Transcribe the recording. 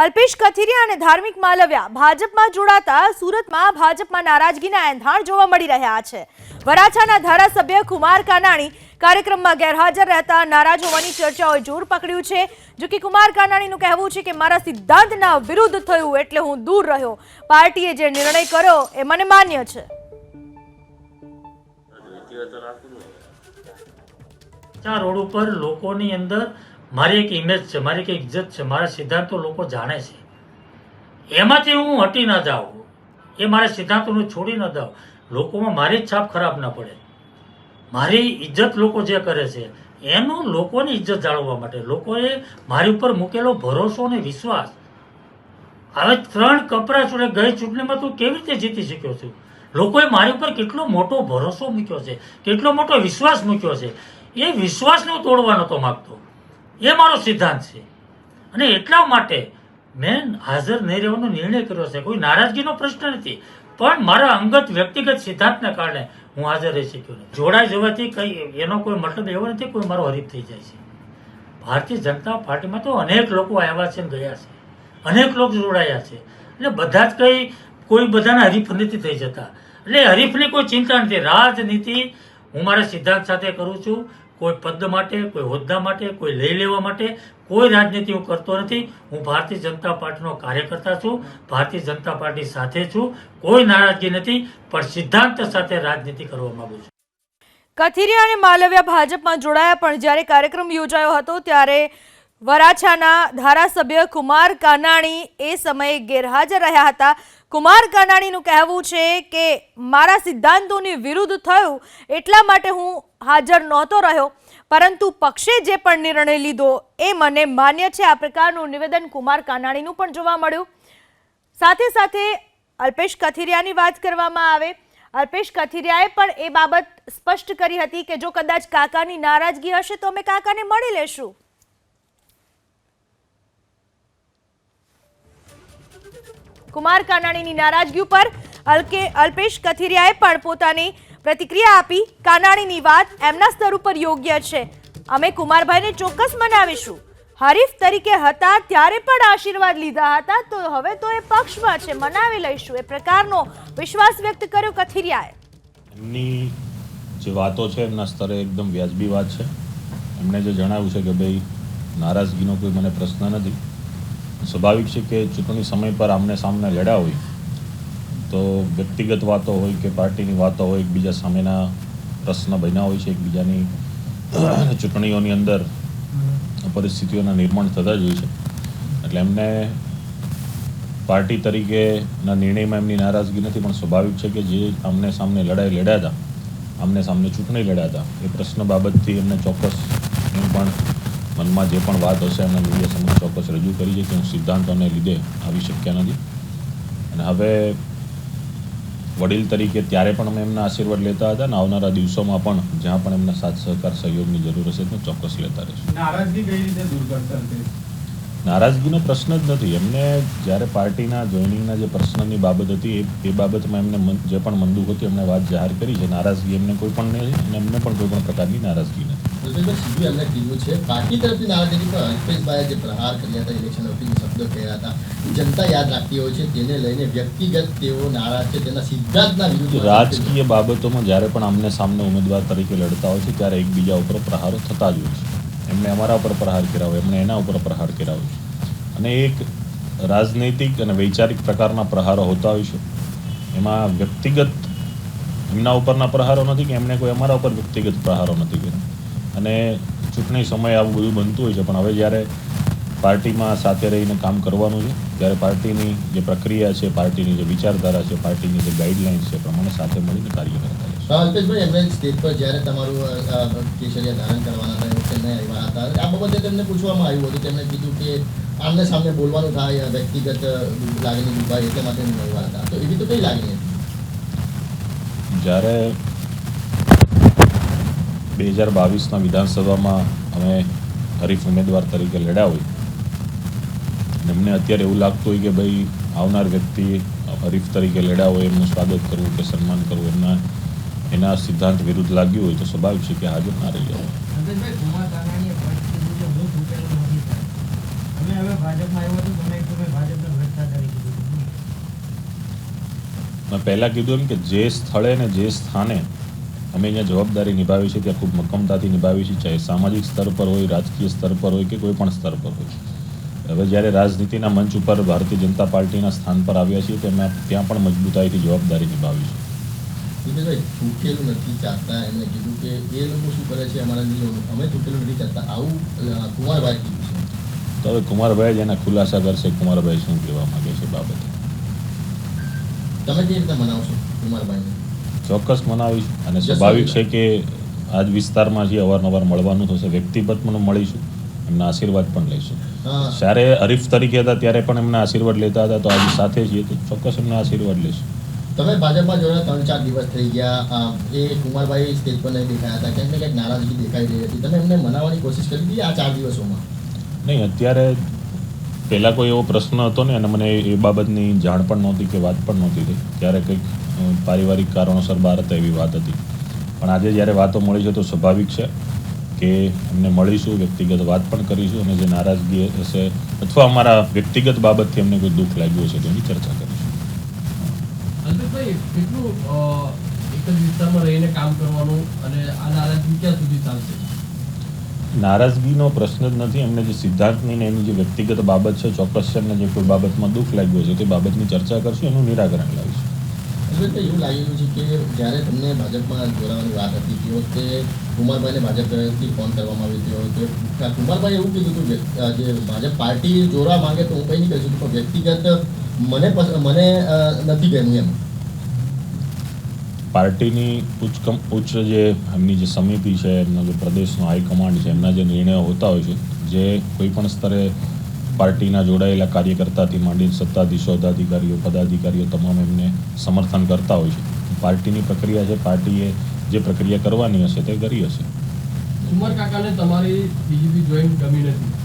અલ્પેશ કથિરિયા અને ધાર્મિક માલવ્યા ભાજપમાં જોડાતા સુરતમાં ભાજપમાં નારાજગીના એંધાણ જોવા મળી રહ્યા છે. વરાછાના ધારાસભ્ય કુમાર કાનાણી કાર્યક્રમમાં ગેરહાજર રહેતા નારાજ હોવાની ચર્ચાઓએ જોર પકડ્યું છે. જો કે કુમાર કાનાણીનું કહેવું છે કે મારા સિદ્ધાંતના વિરુદ્ધ થયું એટલે હું દૂર રહ્યો. પાર્ટીએ જે નિર્ણય કર્યો એ મને માન્ય છે. રોડ ઉપર લોકોની અંદર મારી એક ઇમેજ છે, મારી એક ઇજ્જત છે, મારા સિદ્ધાંતો લોકો જાણે છે. એમાંથી હું હટી ના જાઉં. એ મારા સિદ્ધાંતોને છોડી ન દઉં. લોકોમાં મારી જ છાપ ખરાબ ના પડે. મારી ઇજ્જત લોકો જે કરે છે, એનું લોકોની ઇજ્જત જાળવવા માટે લોકોએ મારી ઉપર મૂકેલો ભરોસો અને વિશ્વાસ. હવે ત્રણ કપરા છોડે ગઈ ચૂંટણીમાં તું કેવી રીતે જીતી શક્યો છું? લોકોએ મારી ઉપર કેટલો મોટો ભરોસો મૂક્યો છે, કેટલો મોટો વિશ્વાસ મૂક્યો છે? એ વિશ્વાસને હું તોડવા નહોતો માગતો. એ મારો સિદ્ધાંત છે. અને એટલા માટે મેં હાજર નહીં રહેવાનો નિર્ણય કર્યો છે. કોઈ નારાજગીનો પ્રશ્ન નથી. પણ મારા અંગત વ્યક્તિગત સિદ્ધાંતને કારણે હું હાજર રહી શક્યો નથી. જોડાઈ જવાથી કંઈ એનો કોઈ મતલબ એવો નથી કોઈ મારો હરીફ થઈ જાય છે. ભારતીય જનતા પાર્ટીમાં તો અનેક લોકો આવ્યા છે ગયા છે. અનેક લોકો જોડાયા છે. એટલે બધા જ કંઈ, કોઈ બધાના હરીફ નથી થઈ જતા. એટલે હરીફની કોઈ ચિંતા નથી. રાજનીતિ હું મારા સિદ્ધાંત સાથે કરું છું. કોઈ પદ માટે, કોઈ હોદ્દા માટે, કોઈ લઈ લેવા માટે કોઈ રાજનીતિ હું કરતો નથી. હું ભારતીય જનતા પાર્ટીનો કાર્યકર્તા છું, ભારતીય જનતા પાર્ટી સાથે છું, કોઈ નારાજગી નથી, પણ સિદ્ધાંત સાથે રાજનીતિ કરવા માંગુ છું. કથિરિયા અને માલવ્યા ભાજપમાં જોડાયા, પણ જ્યારે કાર્યક્રમ યોજાયો હતો ત્યારે વરાછાના ધારાસભ્ય કુમાર કાનાણી એ સમયે ગેરહાજર રહ્યા હતા. કુમાર કાનાણીનું કહેવું છે કે મારા સિદ્ધાંતોની વિરુદ્ધ થયું એટલા માટે હું હાજર નહોતો રહ્યો, પરંતુ પક્ષે જે પણ નિર્ણય લીધો એ મને માન્ય છે. આ પ્રકારનું નિવેદન કુમાર કાનાણીનું પણ જોવા મળ્યું. સાથે સાથે અલ્પેશ કથિરિયાની વાત કરવામાં આવે. અલ્પેશ કથિરિયાએ પણ એ બાબત સ્પષ્ટ કરી હતી કે જો કદાચ કાકાની નારાજગી હશે તો અમે કાકાને મળી લેશું. કુમાર કાનાણીની નારાજગી ઉપર અલ્કે અલ્પેશ કથિરિયાએ પણ પોતાની પ્રતિક્રિયા આપી. કાનાણીની વાત એમના સ્તર ઉપર યોગ્ય છે. અમે કુમારભાઈને ચોક્કસ મનાવીશું. હરીફ તરીકે હતા ત્યારે પણ આશીર્વાદ લીધા હતા. તો હવે તો એ પક્ષમાં છે. મનાવી લઈશું. એ પ્રકારનો વિશ્વાસ વ્યક્ત કર્યો કથિરિયાએ. એમની જે વાતો છે, એમના સ્તરે એકદમ વ્યાજબી વાત છે. એમણે જે જણાવ્યું છે કે ભાઈ, નારાજગીનો કોઈ મને પ્રશ્ન નથી. સ્વાભાવિક છે કે ચૂંટણી સમય પર આમને સામને લડ્યા હોય, તો વ્યક્તિગત વાતો હોય કે પાર્ટીની વાતો હોય, એકબીજા સામેના પ્રશ્ન બન્યા હોય છે, એકબીજાની ચૂંટણીઓની અંદર પરિસ્થિતિઓના નિર્માણ થતા જ હોય છે. એટલે એમને પાર્ટી તરીકેના નિર્ણયમાં એમની નારાજગી નથી, પણ સ્વાભાવિક છે કે જે આમને સામને લડાઈ લડ્યા હતા, આમને સામને ચૂંટણી લડ્યા હતા, એ પ્રશ્ન બાબતથી એમને ચોક્કસ પણ મનમાં જે પણ વાત હશે એમને મીડિયા સમક્ષ ચોક્કસ રજૂ કરી છે કે હું સિદ્ધાંતોને લીધે આવી શક્યા નથી. અને હવે વડીલ તરીકે ત્યારે પણ અમે એમના આશીર્વાદ લેતા હતા અને આવનારા દિવસોમાં પણ જ્યાં પણ એમના સાથ સહકાર સહયોગની જરૂર હશે તો ચોક્કસ લેતા રહીશું. નારાજગી કઈ રીતે દૂર કરશે નારાજગીનો પ્રશ્ન જ નથી. એમને જ્યારે પાર્ટીના જોઈનિંગના જે પ્રશ્નની બાબત હતી એ બાબતમાં એમને મન- જે પણ મંદુક હતી એમને વાત જાહેર કરી છે. નારાજગી એમને કોઈ પણ નહીં અને એમને પણ કોઈ પણ પ્રકારની નારાજગી નથી. અલ્પેશભાઈ સીધું એમને કીધું છે. પાર્ટી તરફથી નારાજગી પણ અલ્પેશભાઈએ જે પ્રહાર કર્યા હતા ઇલેક્શન વખતે શબ્દો કહ્યા હતા, જનતા યાદ રાખતી હોય છે, તેને લઈને વ્યક્તિગત તેઓ નારાજ છે, તેના સિદ્ધાંતના વિરુદ્ધ રાજકીય બાબતોમાં જ્યારે પણ આમને સામને ઉમેદવાર તરીકે લડતા હોય છે, ત્યારે એકબીજા ઉપર પ્રહારો થતા જ હોય છે. એમણે અમારા ઉપર પ્રહાર કર્યા એમણે એના ઉપર પ્રહાર કર્યા હોય અને એક રાજનૈતિક અને વૈચારિક પ્રકારના પ્રહારો હોતા હોય છે. એમાં વ્યક્તિગત એમના ઉપરના પ્રહારો નથી કે એમણે કોઈ અમારા ઉપર વ્યક્તિગત પ્રહારો નથી કર્યા. અને ચૂંટણી સમયે આવું બધું બનતું હોય છે. પણ હવે જ્યારે પાર્ટીમાં સાથે રહીને કામ કરવાનું છે ત્યારે પાર્ટીની જે પ્રક્રિયા છે પાર્ટીની જે વિચારધારા છે પાર્ટીની જે ગાઈડલાઇન્સ છે પ્રમાણે સાથે મળીને કાર્ય કરતા અલ્પેશભાઈ એમને સ્ટેજ પર જ્યારે તમારું કેસરિયા ધારણ કરવાના હતા એ વખતે નહીં આવ્યા હતા આ બાબતે તેમને પૂછવામાં આવ્યું હતું. તેમણે કીધું કે આમને સામને બોલવાનું થાય વ્યક્તિગત લાગણી દુભાઈ એટલે માટે નહીં આવ્યા હતા. તો એવી તો કઈ લાગણી હતી? જ્યારે બે હજાર બાવીસના વિધાનસભામાં અમે હરીફ ઉમેદવાર તરીકે લડ્યા હોય. એમને અત્યારે એવું લાગતું હોય કે ભાઈ આવનાર વ્યક્તિ હરીફ તરીકે લડ્યા હોય એમનું સ્વાગત કરવું કે સન્માન કરવું એમના એના સિદ્ધાંત વિરુદ્ધ લાગ્યું હોય તો સ્વાભાવિક છે કે હાજર ના રહી જવું મેં પહેલાં કીધું એમ કે જે સ્થળે ને જે સ્થાને અમે અહીંયા જવાબદારી નિભાવી છે ત્યાં ખૂબ મક્કમતાથી નિભાવી છે ચાહે સામાજિક સ્તર પર હોય રાજકીય સ્તર પર હોય કે કોઈ પણ સ્તર પર હોય. હવે જ્યારે રાજનીતિના મંચ ઉપર ભારતીય જનતા પાર્ટીના સ્થાન પર આવ્યા છીએ તો અમે ત્યાં પણ મજબૂતાઈથી જવાબદારી નિભાવી છે. દિપેશભાઈ નથી ચાહતા એમણે કીધું કે એ લોકો શું કરે છે અમારા અમે ચૂકેલું નથી ચાહતા આવું અ, કુમારભાઈ કીધું છે. તો હવે કુમારભાઈ જ એના ખુલાસા કરશે કુમારભાઈ શું કહેવા માંગે છે બાબતે? તમે કેવી રીતે મનાવશો કુમારભાઈને ચોક્કસ મનાવીશ. અને સ્વાભાવિક છે કે આજ વિસ્તારમાં જે અવારનવાર મળવાનું થશે વ્યક્તિગત પણ મળીશું એમના આશીર્વાદ પણ લઈશું. જ્યારે હરીફ તરીકે હતા ત્યારે પણ એમના આશીર્વાદ લેતા હતા તો આજે સાથે છીએ તો ચોક્કસ એમના આશીર્વાદ લઈશું. તમે ભાજપમાં જોડે ત્રણ ચાર દિવસ થઈ ગયા એ કુમારભાઈ સ્ટેજ પર નહીં દેખાયા હતા ક્યાંક ને ક્યાંક નારાજગી દેખાઈ રહી હતી. તમે એમને મનાવવાની કોશિશ કરી હતી આ ચાર દિવસોમાં? નહીં અત્યારે પહેલાં કોઈ એવો પ્રશ્ન હતો ને અને મને એ બાબતની જાણ પણ નહોતી કે વાત પણ નહોતી થઈ. ત્યારે કંઈક પારિવારિક કારણોસર બહાર હતા એવી વાત હતી. પણ આજે જ્યારે વાતો મળી છે તો સ્વાભાવિક છે કે એમને મળીશું વ્યક્તિગત વાત પણ કરીશું અને જે નારાજગી હશે અથવા અમારા વ્યક્તિગત બાબતથી એમને કોઈ દુઃખ લાગ્યું હશે તેની ચર્ચા કરીશું. અલ્પેશભાઈ કેટલું અ, એક જ વિસ્તારમાં રહીને કામ કરવાનું અને આ નારાજગી ક્યાં સુધી ચાલશે? નારાજગીનો પ્રશ્ન જ નથી એમને જે સિદ્ધાંતની ને એની જે વ્યક્તિગત બાબત છે ચોક્કસ છે એમને જે કોઈ બાબતમાં દુઃખ લાગ્યું છે તે બાબતની ચર્ચા કરશું એનું નિરાકરણ લાવીશું. એટલે એવું લાગેલું છે કે જ્યારે તમને ભાજપમાં જોડાવાની વાત હતી તે વખતે કુમારભાઈને ભાજપ તરફથી ફોન કરવામાં આવ્યો કે કુમારભાઈ એવું કીધું હતું જે ભાજપ પાર્ટી જોડવા માંગે તો હું કંઈ નહીં કહી શકું, પણ વ્યક્તિગત મને મને નથી ગમ્યું એમ. પાર્ટીની ઉચ્ચ ઉચ્ચ જે એમની જે સમિતિ છે, એમનો જે પ્રદેશનો હાઈકમાન્ડ છે, એમના જે નિર્ણયો હોતા હોય છે, જે કોઈ પણ સ્તરે પાર્ટીના જોડાયેલા કાર્યકર્તાથી માંડીને સત્તાધીશો, અધિકારીઓ, પદાધિકારીઓ તમામ એમને સમર્થન કરતા હોય છે. પાર્ટીની પ્રક્રિયા છે, પાર્ટીએ જે પ્રક્રિયા કરવાની હશે તે કરી હશે. ઉમર કાકાને તમારી બીજેપી જોઈન ગમી નથી.